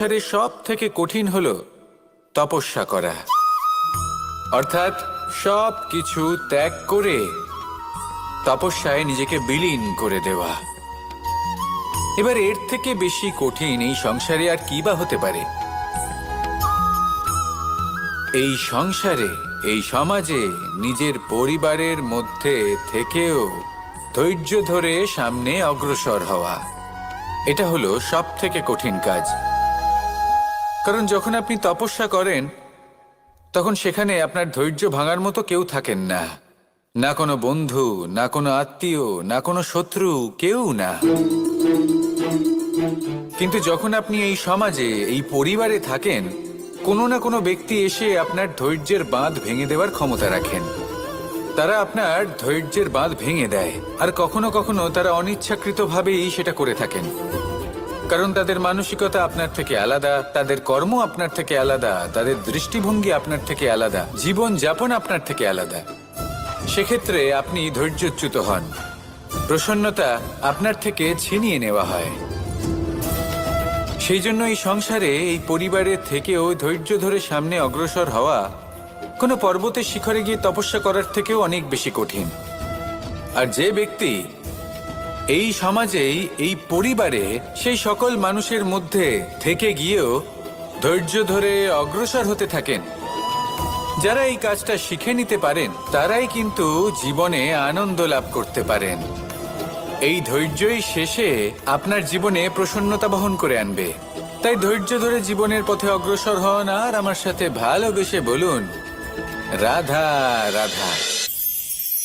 সংসারে সব থেকে কঠিন হল তপস্যা করা। অর্থাৎ সব কিছু ত্যাগ করে তপস্যায় নিজেকে বিলীন করে দেওয়া। এবার এর থেকে বেশি কঠিন এই সংসারে আর কি বা হতে পারে? এই সংসারে, এই সমাজে নিজের পরিবারের মধ্যে থেকেও ধৈর্য ধরে সামনে অগ্রসর হওয়া। এটা হলো সব থেকে কঠিন কাজ। কারণ যখন আপনি তপস্যা করেন, তখন সেখানে আপনার ধৈর্য ভাঙার মতো কেউ থাকেন না। না কোনো বন্ধু, না কোনো আত্মীয়, না কোনো শত্রু, কেউ না। কিন্তু যখন আপনি এই সমাজে, এই পরিবারে থাকেন, কোনো না কোনো ব্যক্তি এসে আপনার ধৈর্যের বাঁধ ভেঙে দেওয়ার ক্ষমতা রাখেন। তারা আপনার ধৈর্যের বাঁধ ভেঙে দেয়, আর কখনো কখনো তারা অনিচ্ছাকৃতভাবেই সেটা করে থাকেন। কারণ তাদের মানসিকতা আপনার থেকে আলাদা, তাদের কর্ম আপনার থেকে আলাদা, তাদের দৃষ্টিভঙ্গি আপনার থেকে আলাদা, জীবন যাপন আপনার থেকে আলাদা। সেক্ষেত্রে আপনি ধৈর্যচ্যুত হন। প্রসন্নতা আপনার থেকে ছিনিয়ে নেওয়া হয়। সেই জন্য এই সংসারে এই পরিবারের থেকেও ধৈর্য ধরে সামনে অগ্রসর হওয়া কোনো পর্বতের শিখরে গিয়ে তপস্যা করার থেকেও অনেক বেশি কঠিন। আর যে ব্যক্তি এই সমাজেই, এই পরিবারে সেই সকল মানুষের মধ্যে থেকে গিয়েও ধৈর্য ধরে অগ্রসর হতে থাকেন। যারা এই কাজটা শিখে নিতে পারেন, তারাই কিন্তু জীবনে আনন্দ লাভ করতে পারেন। এই ধৈর্যই শেষে আপনার জীবনে প্রসন্নতা বহন করে আনবে। তাই ধৈর্য ধরে জীবনের পথে অগ্রসর হন আর আমার সাথে ভালোবেসে বলুন, রাধা রাধা।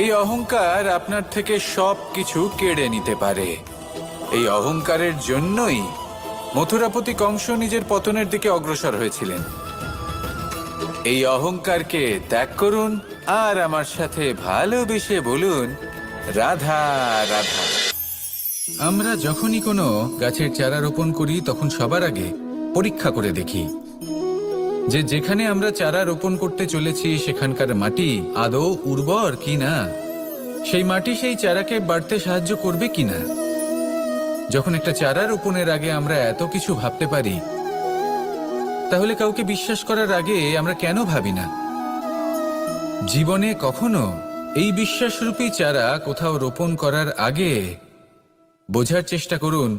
এই অহংকার আপনার থেকে সব কিছু কেড়ে নিতে পারে। এই অহংকারের জন্যই মথুরাপতি কংস নিজের পতনের দিকে অগ্রসর হয়েছিলেন। এই অহংকারকে ত্যাগ করুন আর আমার সাথে ভালোবেসে বলুন, রাধা রাধা। আমরা যখনই কোনো গাছের চারা রোপণ করি, তখন সবার আগে পরীক্ষা করে দেখি যে যেখানে আমরা চারা রোপণ করতে চলেছি, সেখানকার মাটি আদৌ উর্বর কি না? সেই মাটি সেই চারাকে বাড়তে সাহায্য করবে কি না? যখন একটা চারা রোপণের আগে আমরা এত কিছু ভাবতে পারি, তাহলে কাউকে বিশ্বাস করার আগে আমরা কেন ভাবি না? জীবনে কখনো এই বিশ্বাসরূপী চারা কোথাও রোপণ করার আগে বোঝার চেষ্টা করুন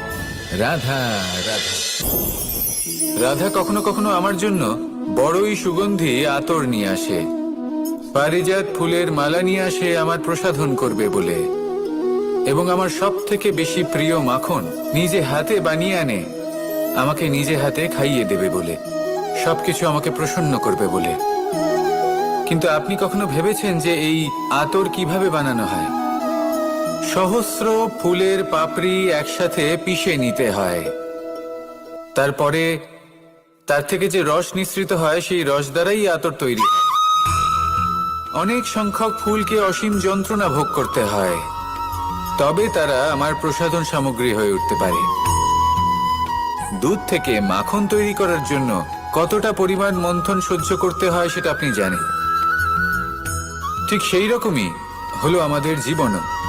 রাধা রাধা। রাধা কখনো কখনো আমার জন্য বড়ই সুগন্ধি আতর নিয়ে আসে। পারিজাত ফুলের মালা নিয়ে আসে আমার প্রসাধন করবে বলে। এবং আমার সব থেকে বেশি প্রিয় মাখন নিজে হাতে বানিয়ে আনে, আমাকে নিজে হাতে খাইয়ে দেবে বলে। সবকিছু আমাকে প্রসন্ন করবে বলে। কিন্তু আপনি কখনো ভেবেছেন যে এই আতর কীভাবে বানানো হয়? সহস্র ফুলের পাপড়ি একসাথে পিষে নিতে হয়। তারপরে তার থেকে যে রস নিঃসৃত হয়, সেই রস দ্বারাই আতর তৈরি অনেক সংখ্যক ফুলকে অসীম যন্ত্রণা ভোগ করতে হয়। তবে তারা আমার প্রসাধন সামগ্রী হয়ে উঠতে পারে। দুধ থেকে মাখন তৈরি করার জন্য কতটা পরিমাণ মন্থন সহ্য করতে হয়, সেটা আপনি জানেন। ঠিক সেই রকমই হলো আমাদের জীবনও।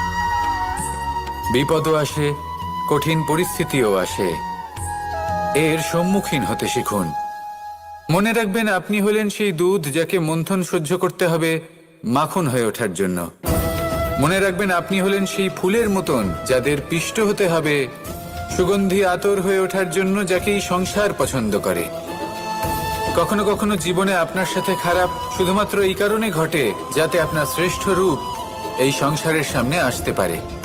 বিপদও আসে, কঠিন পরিস্থিতিও আসে। এর সম্মুখীন হতে শিখুন। মনে রাখবেন, আপনি হলেন সেই দুধ যাকে মন্থন সহ্য করতে হবে মাখন হয়ে ওঠার জন্য। মনে রাখবেন, আপনি হলেন সেই ফুলের মতন যাদের পিষ্ট হতে হবে, সুগন্ধি আতর হয়ে ওঠার জন্য যাকে এই সংসার পছন্দ করে। কখনো কখনো জীবনে আপনার সাথে খারাপ শুধুমাত্র এই কারণে ঘটে যাতে আপনার শ্রেষ্ঠ রূপ এই সংসারের সামনে আসতে পারে।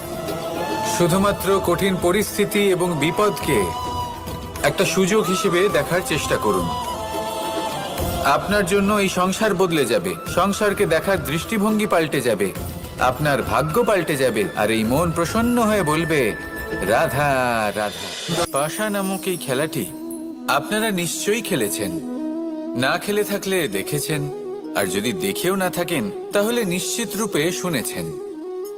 শুধুমাত্র কঠিন পরিস্থিতি এবং বিপদকে একটা সুযোগ হিসেবে দেখার চেষ্টা করুন। আপনার জন্য এই সংসার বদলে যাবে। সংসারকে দেখার দৃষ্টিভঙ্গি পাল্টে যাবে। আপনার ভাগ্য পাল্টে যাবে। আর এই মন প্রসন্ন হয়ে বলবে, রাধা রাধা। পাশা নামক এই খেলাটি আপনারা নিশ্চয়ই খেলেছেন। না খেলে থাকলে দেখেছেন। আর যদি দেখেও না থাকেন, তাহলে নিশ্চিত রূপে শুনেছেন।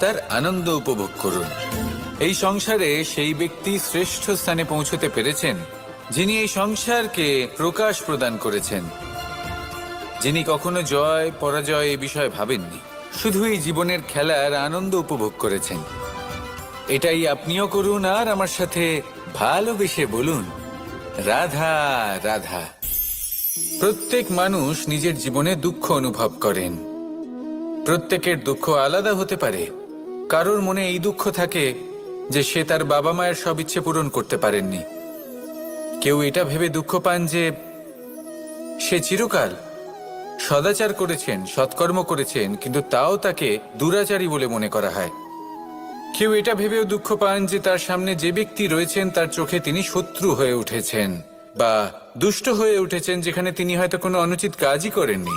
তার আনন্দ উপভোগ করুন। এই সংসারে সেই ব্যক্তি শ্রেষ্ঠ স্থানে পৌঁছতে পেরেছেন, যিনি এই সংসারকে প্রকাশ প্রদান করেছেন। যিনি কখনো জয়, পরাজয় এ বিষয়ে ভাবেননি শুধু এই জীবনের খেলার আনন্দ উপভোগ করেছেন। এটাই আপনিও করুন আর আমার সাথে ভালোবেসে বলুন, রাধা রাধা। প্রত্যেক মানুষ নিজের জীবনে দুঃখ অনুভব করেন। প্রত্যেকের দুঃখ আলাদা হতে পারে। কারোর মনে এই দুঃখ থাকে যে সে তার বাবা মায়ের সব ইচ্ছে পূরণ করতে পারেননি। কেউ এটা ভেবে দুঃখ পান যে সে চিরকাল সদাচার করেছেন, সৎকর্ম করেছেন, কিন্তু তাও তাকে দুরাচারী বলে মনে করা হয়। কেউ এটা ভেবেও দুঃখ পান যে তার সামনে যে ব্যক্তি রয়েছেন, তার চোখে তিনি শত্রু হয়ে উঠেছেন বা দুষ্ট হয়ে উঠেছেন, যেখানে তিনি হয়তো কোনো অনুচিত কাজই করেননি।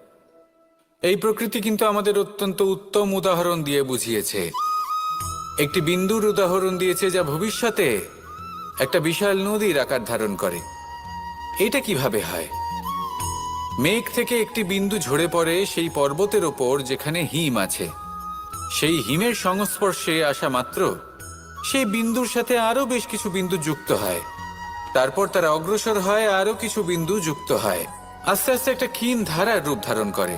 এই প্রকৃতি কিন্তু আমাদের অত্যন্ত উত্তম উদাহরণ দিয়ে বুঝিয়েছে। একটি বিন্দুর উদাহরণ দিয়েছে যা ভবিষ্যতে একটা বিশাল নদীর আকার ধারণ করে। এটা কীভাবে হয়? মেঘ থেকে একটি বিন্দু ঝরে পড়ে সেই পর্বতের ওপর যেখানে হিম আছে। সেই হিমের সংস্পর্শে আসা মাত্র সেই বিন্দুর সাথে আরও বেশ কিছু বিন্দু যুক্ত হয়। তারপর তারা অগ্রসর হয় আরও কিছু বিন্দু যুক্ত হয়। আস্তে আস্তে একটা ক্ষীণ ধারার রূপ ধারণ করে।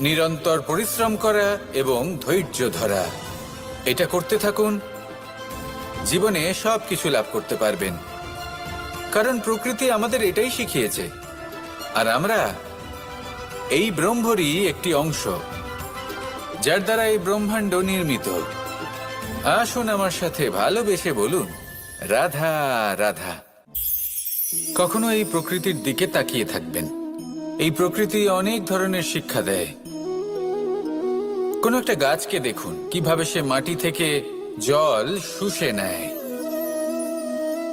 নিরন্তর পরিশ্রম করা এবং ধৈর্য ধরা। এটা করতে থাকুন। জীবনে সব কিছু লাভ করতে পারবেন। কারণ প্রকৃতি আমাদের এটাই শিখিয়েছে। আর আমরা এই ব্রহ্মরই একটি অংশ, যার দ্বারা এই ব্রহ্মাণ্ড নির্মিত। আসুন আমার সাথে ভালোবেসে বলুন, রাধা রাধা। কখনো এই প্রকৃতির দিকে তাকিয়ে থাকবেন। এই প্রকৃতি অনেক ধরনের শিক্ষা দেয়। কোনো একটা গাছকে দেখুন, কীভাবে সে মাটি থেকে জল শুষে নেয়।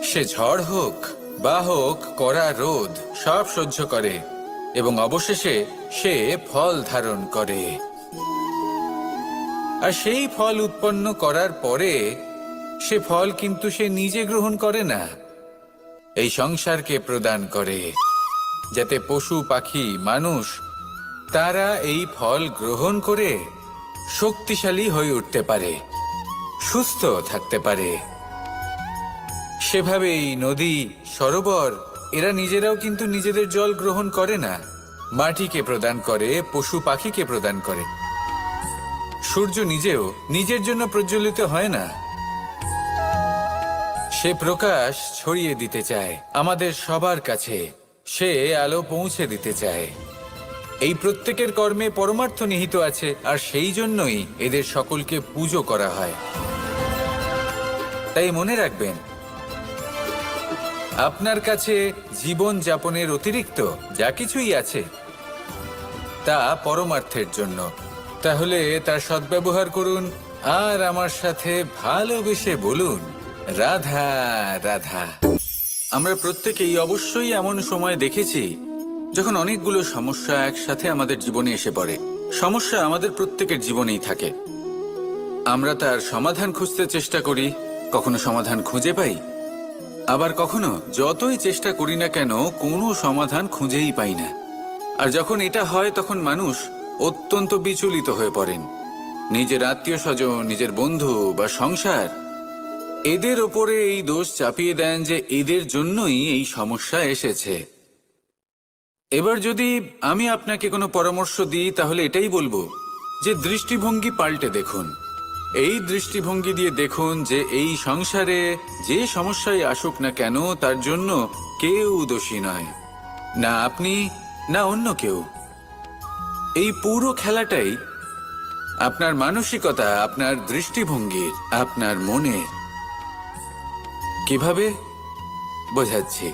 সে ঝড় হোক, বা হোক, কড়া রোদ, সব সহ্য করে, এবং অবশেষে সে ফল ধারণ করে। আর সেই ফল উৎপন্ন করার পরে, সে ফল কিন্তু সে নিজে গ্রহণ করে না। এই সংসারকে প্রদান করে, যাতে পশু, পাখি, মানুষ, তারা এই ফল গ্রহণ করে শক্তিশালী হয়ে উঠতে পারে, সুস্থ থাকতে পারে। সেভাবেই নদী, সরোবর, এরা নিজেরাও কিন্তু নিজেদের জল গ্রহণ করে না। মাটিকে প্রদান করে, পশু পাখিকে প্রদান করে। সূর্য নিজেও নিজের জন্য প্রজ্বলিত হয় না। সে প্রকাশ ছড়িয়ে দিতে চায় আমাদের সবার কাছে। সে আলো পৌঁছে দিতে চায়। এই প্রত্যেকের কর্মে পরমার্থ নিহিত আছে, আর সেই জন্যই এদের সকলকে পুজো করা হয়। তাই মনে রাখবেন, আপনার কাছে জীবন যাপনের অতিরিক্ত যা কিছুই আছে, তা পরমার্থের জন্য। তাহলে তার সদ্ব্যবহার করুন, আর আমার সাথে ভালোবেসে বলুন, রাধা রাধা। আমরা প্রত্যেকেই অবশ্যই এমন সময় দেখেছি যখন অনেকগুলো সমস্যা একসাথে আমাদের জীবনে এসে পড়ে, সমস্যা আমাদের প্রত্যেকের জীবনেই থাকে। আমরা তার সমাধান খুঁজতে চেষ্টা করি, কখনো সমাধান খুঁজে পাই, আবার কখনো যতই চেষ্টা করি না কেন, কোনো সমাধান খুঁজেই পাই না। আর যখন এটা হয়, তখন মানুষ অত্যন্ত বিচলিত হয়ে পড়েন। নিজের আত্মীয় স্বজন, নিজের বন্ধু বা সংসার, এদের ওপরে এই দোষ চাপিয়ে দেন যে এদের জন্যই এই সমস্যা এসেছে। এবার যদি আমি আপনাকে কোনো পরামর্শ দিই, তাহলে এটাই বলব যে দৃষ্টিভঙ্গি পাল্টে দেখুন। এই দৃষ্টিভঙ্গি দিয়ে দেখুন যে এই সংসারে যে সমস্যায় আসুক না কেন, তার জন্য কেউ দোষী নয়। না আপনি, না অন্য কেউ। এই পুরো খেলাটাই আপনার মানসিকতা, আপনার দৃষ্টিভঙ্গির আপনার মনের কীভাবে? বোঝাচ্ছি।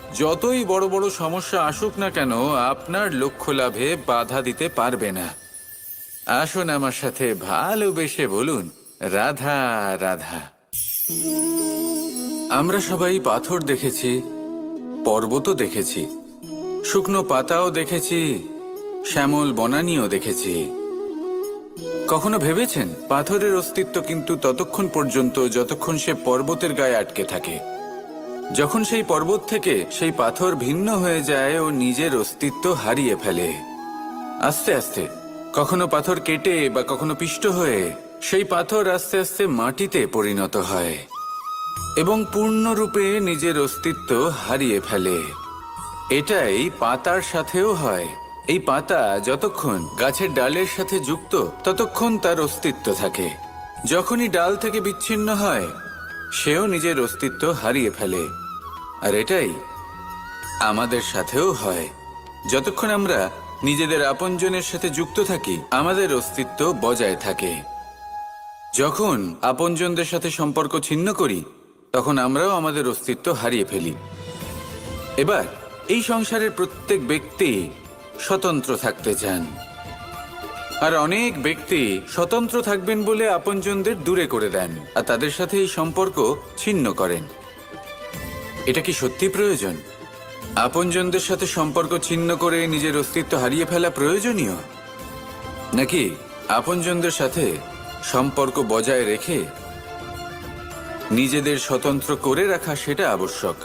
যতই বড় বড় সমস্যা আসুক না কেন, আপনার লক্ষ্য লাভে বাধা দিতে পারবে না। আসুন আমার সাথে ভালোবেসে বলুন, রাধা রাধা। আমরা সবাই পাথর দেখেছি পর্বতও দেখেছি, শুকনো পাতাও দেখেছি, শ্যামল বনানিও দেখেছি। কখনো ভেবেছেন, পাথরের অস্তিত্ব কিন্তু ততক্ষণ পর্যন্ত, যতক্ষণ সে পর্বতের গায়ে আটকে থাকে? যখন সেই পর্বত থেকে সেই পাথর ভিন্ন হয়ে যায় ও নিজের অস্তিত্ব হারিয়ে ফেলে। আস্তে আস্তে, কখনো পাথর কেটে বা কখনো পিষ্ট হয়ে সেই পাথর আস্তে আস্তে মাটিতে পরিণত হয় এবং পূর্ণরূপে নিজের অস্তিত্ব হারিয়ে ফেলে। এটাই পাতার সাথেও হয়। এই পাতা যতক্ষণ গাছের ডালের সাথে যুক্ত, ততক্ষণ তার অস্তিত্ব থাকে। যখনই ডাল থেকে বিচ্ছিন্ন হয়, সেও নিজের অস্তিত্ব হারিয়ে ফেলে। আর এটাই আমাদের সাথেও হয়। যতক্ষণ আমরা নিজেদের আপনজনের সাথে যুক্ত থাকি, আমাদের অস্তিত্ব বজায় থাকে। যখন আপনজনদের সাথে সম্পর্ক ছিন্ন করি, তখন আমরাও আমাদের অস্তিত্ব হারিয়ে ফেলি। এবার, এই সংসারের প্রত্যেক ব্যক্তি স্বতন্ত্র থাকতে চান। আর অনেক ব্যক্তি স্বতন্ত্র থাকবেন বলে আপনজনদের দূরে করে দেন, আর তাদের সাথে এই সম্পর্ক ছিন্ন করেন। এটা কি সত্যি প্রয়োজন? আপনজনদের সাথে সম্পর্ক ছিন্ন করে নিজের অস্তিত্ব হারিয়ে ফেলা প্রয়োজনীয়? নাকি আপনজনদের সাথে সম্পর্ক বজায় রেখে নিজেদের স্বতন্ত্র করে রাখা সেটা আবশ্যক?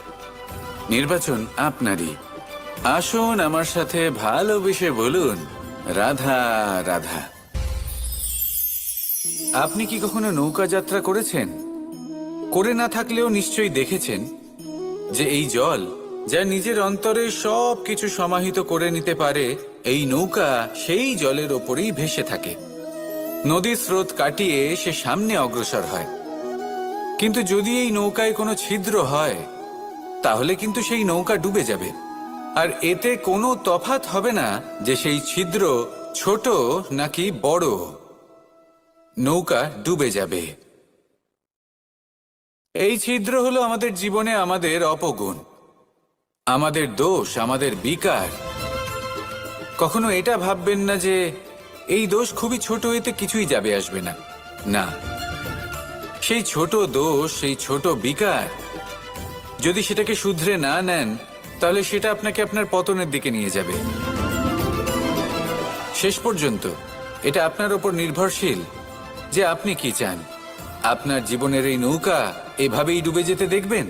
নির্বাচন আপনারই। আসুন আমার সাথে ভালোবেসে বলুন, রাধা রাধা। আপনি কি কখনো নৌকা যাত্রা করেছেন? করে না থাকলেও নিশ্চয়ই দেখেছেন। যে এই জল, যা নিজের অন্তরে সব কিছু সমাহিত করে নিতে পারে, এই নৌকা সেই জলের ওপরেই ভেসে থাকে। নদীর স্রোত কাটিয়ে সে সামনে অগ্রসর হয়। কিন্তু যদি এই নৌকায় কোনো ছিদ্র হয়, তাহলে কিন্তু সেই নৌকা ডুবে যাবে। আর এতে কোনো তফাত হবে না যে সেই ছিদ্র ছোট নাকি বড়। নৌকা ডুবে যাবে। এই ছিদ্র হলো আমাদের জীবনে আমাদের অপগুণ। আমাদের দোষ, আমাদের বিকার। কখনো এটা ভাববেন না যে এই দোষ খুবই ছোট, এতে কিছুই যাবে, আসবে না। না। সেই ছোট দোষ, সেই ছোট বিকার, যদি সেটাকে শুধরে না নেন, তাহলে সেটা আপনাকে আপনার পতনের দিকে নিয়ে যাবে। শেষ পর্যন্ত এটা আপনার ওপর নির্ভরশীল যে আপনি কি চান। আপনার জীবনের এই নৌকা এভাবেই ডুবে যেতে দেখবেন?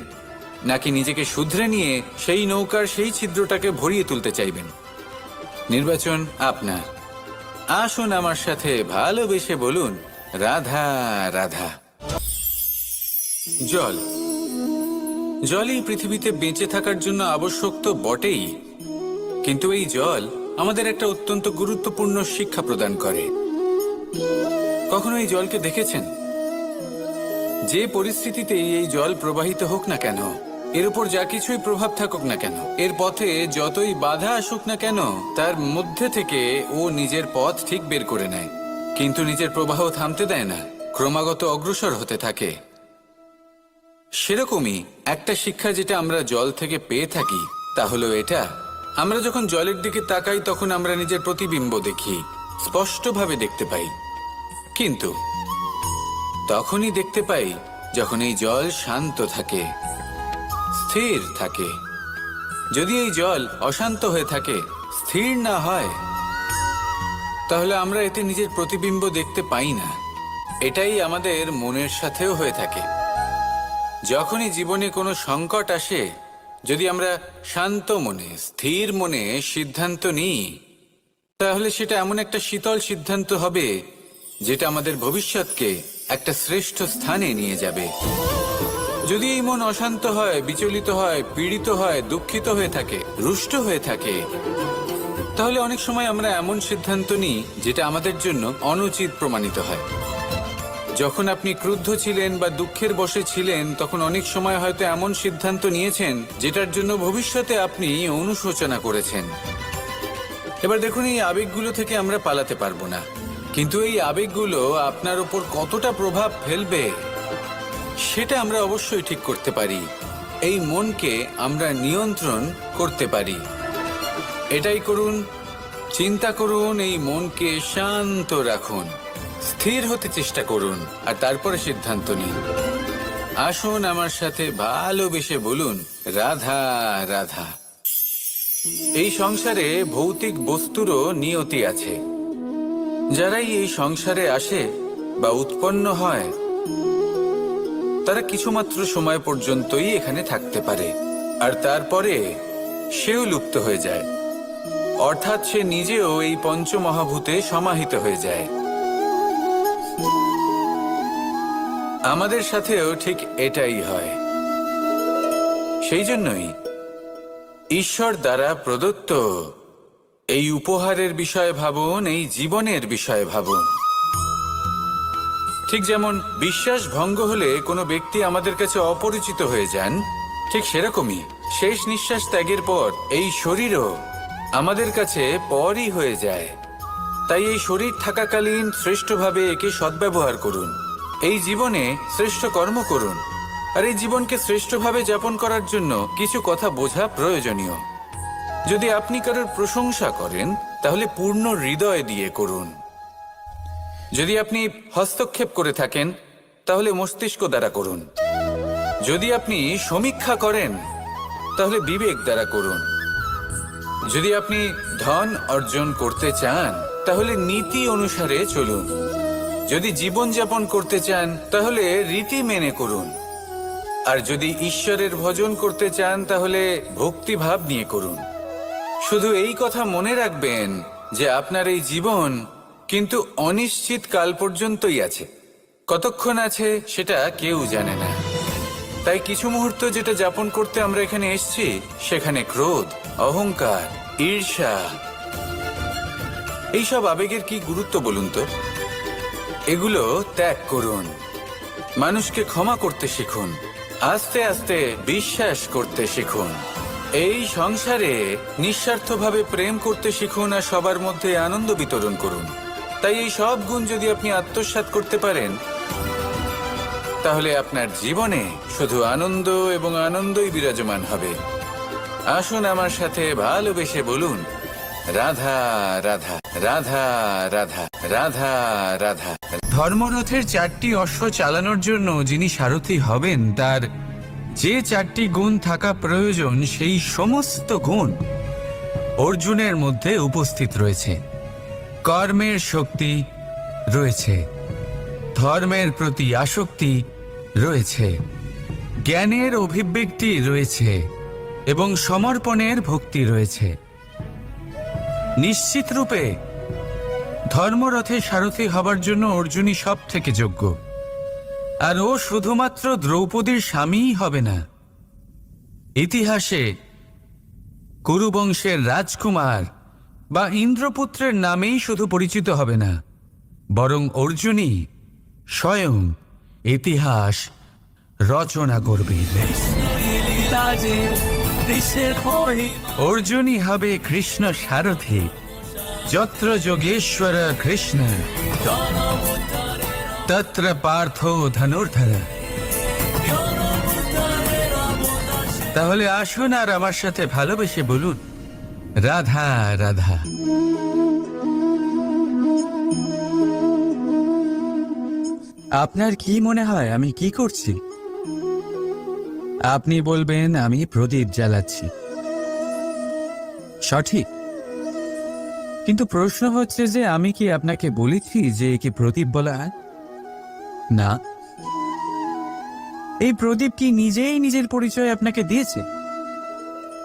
নাকি নিজেকে শুধরে নিয়ে সেই নৌকার সেই ছিদ্রটাকে ভরিয়ে তুলতে চাইবেন? নির্বাচন আপনার। আসুন আমার সাথে ভালোবেসে বলুন, রাধা রাধা। জল। জলই পৃথিবীতে বেঁচে থাকার জন্য আবশ্যক তো বটেই। কিন্তু এই জল আমাদের একটা অত্যন্ত গুরুত্বপূর্ণ শিক্ষা প্রদান করে। কখনো এই জলকে দেখেছেন? যে পরিস্থিতিতেই এই জল প্রবাহিত হোক না কেন, এর উপর যা কিছুই প্রভাব থাকুক না কেন, এর পথে যতই বাধা আসুক না কেন, তার মধ্যে থেকে ও নিজের পথ ঠিক বের করে নেয়। কিন্তু নিজের প্রবাহ থামতে দেয় না, ক্রমাগত অগ্রসর হতে থাকে। সেরকমই একটা শিক্ষা যেটা আমরা জল থেকে পেয়ে থাকি, তা হলো এটা। আমরা যখন জলের দিকে তাকাই, তখন আমরা নিজের প্রতিবিম্ব দেখি, স্পষ্টভাবে দেখতে পাই। কিন্তু তখনই দেখতে পাই যখন এই জল শান্ত থাকে, স্থির থাকে। যদি এই জল অশান্ত হয়ে থাকে, স্থির না হয়, তাহলে আমরা এতে নিজের প্রতিবিম্ব দেখতে পাই না। এটাই আমাদের মনের সাথেও হয়ে থাকে। যখনই জীবনে কোনো সংকট আসে, যদি আমরা শান্ত মনে, স্থির মনে সিদ্ধান্ত নিই, তাহলে সেটা এমন একটা শীতল সিদ্ধান্ত হবে, যেটা আমাদের ভবিষ্যৎকে একটা শ্রেষ্ঠ স্থানে নিয়ে যাবে। যদি এই মন অশান্ত হয়, বিচলিত হয়, পীড়িত হয়, দুঃখিত হয়ে থাকে, রুষ্ট হয়ে থাকে, তাহলে অনেক সময় আমরা এমন সিদ্ধান্ত নিই যেটা আমাদের জন্য অনুচিত প্রমাণিত হয়। যখন আপনি ক্রুদ্ধ ছিলেন বা দুঃখের বশে ছিলেন, তখন অনেক সময় হয়তো এমন সিদ্ধান্ত নিয়েছেন যেটার জন্য ভবিষ্যতে আপনি অনুশোচনা করেছেন। এবার দেখুন, এই আবেগগুলো থেকে আমরা পালাতে পারব না। কিন্তু এই আবেগগুলো আপনার ওপর কতটা প্রভাব ফেলবে, সেটা আমরা অবশ্যই ঠিক করতে পারি। এই মনকে আমরা নিয়ন্ত্রণ করতে পারি। এটাই করুন, চিন্তা করুন, এই মনকে শান্ত রাখুন, স্থির হতে চেষ্টা করুন, আর তারপরে সিদ্ধান্ত নিন। আসুন আমার সাথে ভালোবেসে বলুন, রাধা রাধা। এই সংসারে ভৌতিক বস্তুরও নিয়তি আছে। যারাই এই সংসারে আসে বা উৎপন্ন হয়, তারা কিছুমাত্র সময় পর্যন্তই এখানে থাকতে পারে, আর তারপরে সেও লুপ্ত হয়ে যায়। অর্থাৎ সে নিজেও এই পঞ্চমহাভূতে সমাহিত হয়ে যায়। আমাদের সাথেও ঠিক এটাই হয়। সেই জন্যই ঈশ্বর দ্বারা প্রদত্ত এই উপহারের বিষয়ে ভাবুন, এই জীবনের বিষয়ে ভাবুন। ঠিক যেমন বিশ্বাস ভঙ্গ হলে কোনো ব্যক্তি আমাদের কাছে অপরিচিত হয়ে যান, ঠিক সেরকমই শেষ নিঃশ্বাস ত্যাগের পর এই শরীরও আমাদের কাছে পরই হয়ে যায়। তাই এই শরীর থাকাকালীন শ্রেষ্ঠভাবে একে সদ্ব্যবহার করুন। এই জীবনে শ্রেষ্ঠ কর্ম করুন। আর এই জীবনকে শ্রেষ্ঠভাবে যাপন করার জন্য কিছু কথা বোঝা প্রয়োজনীয়। যদি আপনি কারোর প্রশংসা করেন, তাহলে পূর্ণ হৃদয় দিয়ে করুন। যদি আপনি হস্তক্ষেপ করে থাকেন, তাহলে মস্তিষ্ক দ্বারা করুন। যদি আপনি সমীক্ষা করেন, তাহলে বিবেক দ্বারা করুন। যদি আপনি ধন অর্জন করতে চান, তাহলে নীতি অনুসারে চলুন। যদি জীবনযাপন করতে চান, তাহলে রীতি মেনে করুন। আর যদি ঈশ্বরের ভজন করতে চান, তাহলে ভক্তিভাব নিয়ে করুন। শুধু এই কথা মনে রাখবেন যে আপনার এই জীবন কিন্তু অনিশ্চিত কাল পর্যন্তই আছে। কতক্ষণ আছে সেটা কেউ জানে না। তাই কিছু মুহূর্ত যেটা যাপন করতে আমরা এখানে এসেছি, সেখানে ক্রোধ, অহংকার, ঈর্ষা। এইসব আবেগের কি গুরুত্ব বলুন তো? এগুলো ত্যাগ করুন। মানুষকে ক্ষমা করতে শিখুন। আস্তে আস্তে বিশ্বাস করতে শিখুন। এই সংসারে নিঃস্বার্থভাবে প্রেম করতে শিখুন আর সবার মধ্যে আনন্দ বিতরণ করুন। তাই এই সব গুণ যদি আপনি আত্মসাৎ করতে পারেন, তাহলে আপনার জীবনে শুধু আনন্দ এবং আনন্দই বিরাজমান হবে। আসুন আমার সাথে ভালোবেসে বলুন, রাধা রাধা রাধা রাধা রাধা রাধা। ধর্মরথের চারটি অশ্ব চালানোর জন্য যিনি সারথি হবেন, তার যে চারটি গুণ থাকা প্রয়োজন, সেই সমস্ত গুণ অর্জুনের মধ্যে উপস্থিত রয়েছে। কর্মের শক্তি রয়েছে, ধর্মের প্রতি আসক্তি রয়েছে, জ্ঞানের অভিব্যক্তি রয়েছে এবং সমর্পণের ভক্তি রয়েছে। নিশ্চিত রূপে ধর্মরথে সারথি হবার জন্য অর্জুনই সব থেকে যোগ্য। আর ও শুধুমাত্র দ্রৌপদীর স্বামীই হবে না। ইতিহাসে কুরুবংশের রাজকুমার বা ইন্দ্রপুত্রের নামেই শুধু পরিচিত হবে না, বরং অর্জুনই স্বয়ং ইতিহাস রচনা করবে। অর্জুনই হবে কৃষ্ণ সারথি, যত্র যোগেশ্বর কৃষ্ণ। তত্র পার্থ ধনুর্ধর তাহলে আসুন আর আমার সাথে ভালোবেসে বলুন, রাধা রাধা। আপনার কি মনে হয় আমি কি করছি? আপনি বলবেন, আমি প্রদীপ জ্বালাচ্ছি। সঠিক। কিন্তু প্রশ্ন হচ্ছে যে আমি কি আপনাকে বলেছি যে একে প্রদীপ বলা হয়? না। এই প্রদীপ কি নিজেই নিজের পরিচয় আপনাকে দিয়েছে?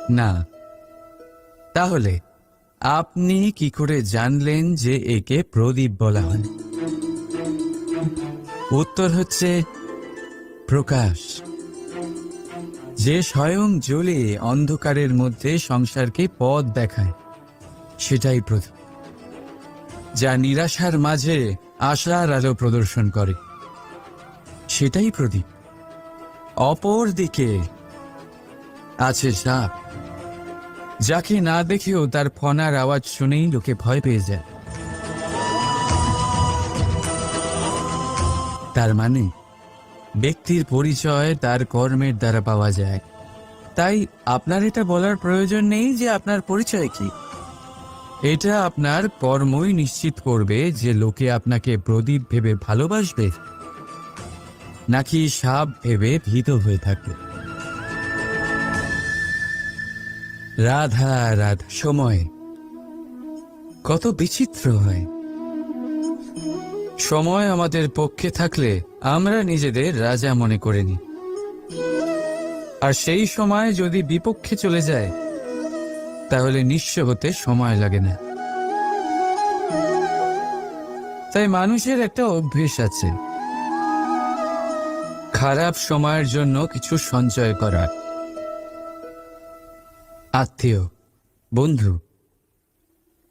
না। তাহলে আপনি কি করে জানলেন যে একে প্রদীপ বলা হয়? উত্তর হচ্ছে, প্রকাশ। যে স্বয়ং জ্বলে অন্ধকারের মধ্যে সংসারকে পথ দেখায়, সেটাই প্রদীপ, যা নিরাশার মাঝে আশার আলো প্রদর্শন করে। সেটাই প্রদীপ। অপর দিকে আছে সাপ। যাকে না দেখেও তার ফনার আওয়াজ শুনেই লোকে ভয় পেয়ে যায়। তার মানে ব্যক্তির পরিচয় তার কর্মের দ্বারা পাওয়া যায়। তাই আপনার এটা বলার প্রয়োজন নেই যে আপনার পরিচয় কি। এটা আপনার কর্মই নিশ্চিত করবে যে লোকে আপনাকে প্রদীপ ভেবে ভালোবাসবে। নাকি সাপ ভেবে ভীত হয়ে থাকে? রাধা রাধা, সময়। কত বিচিত্র হয়। সময় আমাদের পক্ষে থাকলে আমরা নিজেদের রাজা মনে করে নিই। আর সেই সময় যদি বিপক্ষে চলে যায়, তাহলে নিঃস্ব হতে সময় লাগে না। তাই মানুষের একটা অভ্যেস আছে। খারাপ সময়ের জন্য কিছু সঞ্চয় করা আত্মীয়, বন্ধু,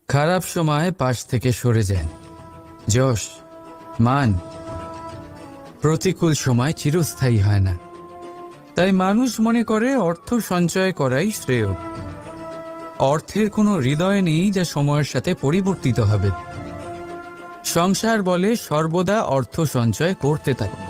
খারাপ সময় পাশ থেকে সরে যান। যশ, মান, প্রতিকূল সময় চিরস্থায়ী হয় না। তাই মানুষ মনে করে অর্থ সঞ্চয় করাই শ্রেয়। অর্থের কোনো হৃদয় নেই যা সময়ের সাথে পরিবর্তিত হবে। সংসার বলে সর্বদা অর্থ সঞ্চয় করতে থাকে।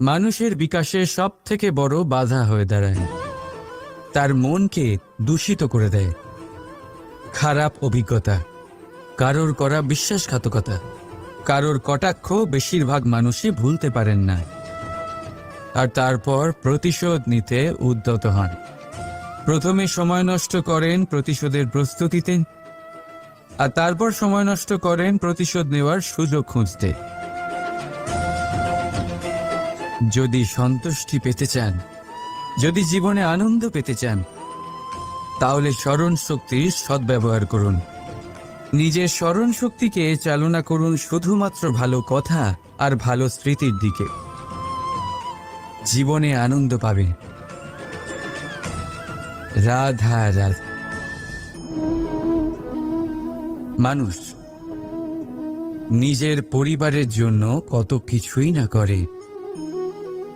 মানুষের বিকাশে সব থেকে বড় বাধা হয়ে দাঁড়ায়। তার মনকে দূষিত করে দেয়। খারাপ অভিজ্ঞতা। কারোর করা বিশ্বাসঘাতকতা। কারোর কটাক্ষ বেশিরভাগ মানুষই ভুলতে পারেন না। আর তারপর প্রতিশোধ নিতে উদ্যত হন। প্রথমে সময় নষ্ট করেন প্রতিশোধের প্রস্তুতিতে। আর তারপর সময় নষ্ট করেন প্রতিশোধ নেওয়ার সুযোগ খুঁজতে। যদি সন্তুষ্টি পেতে চান, যদি জীবনে আনন্দ পেতে চান, তাহলে স্মরণ শক্তির সদ্ব্যবহার করুন। নিজের স্মরণ শক্তিকে চালনা করুন শুধুমাত্র ভালো কথা আর ভালো স্মৃতির দিকে। জীবনে আনন্দ পাবে রাধা রাধা। মানুষ নিজের পরিবারের জন্য কত কিছুই না করে।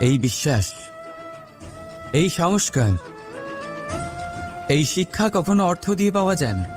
এই বিশ্বাস এই সংস্কার এই শিক্ষা কখনো অর্থ দিয়ে পাওয়া যায় না।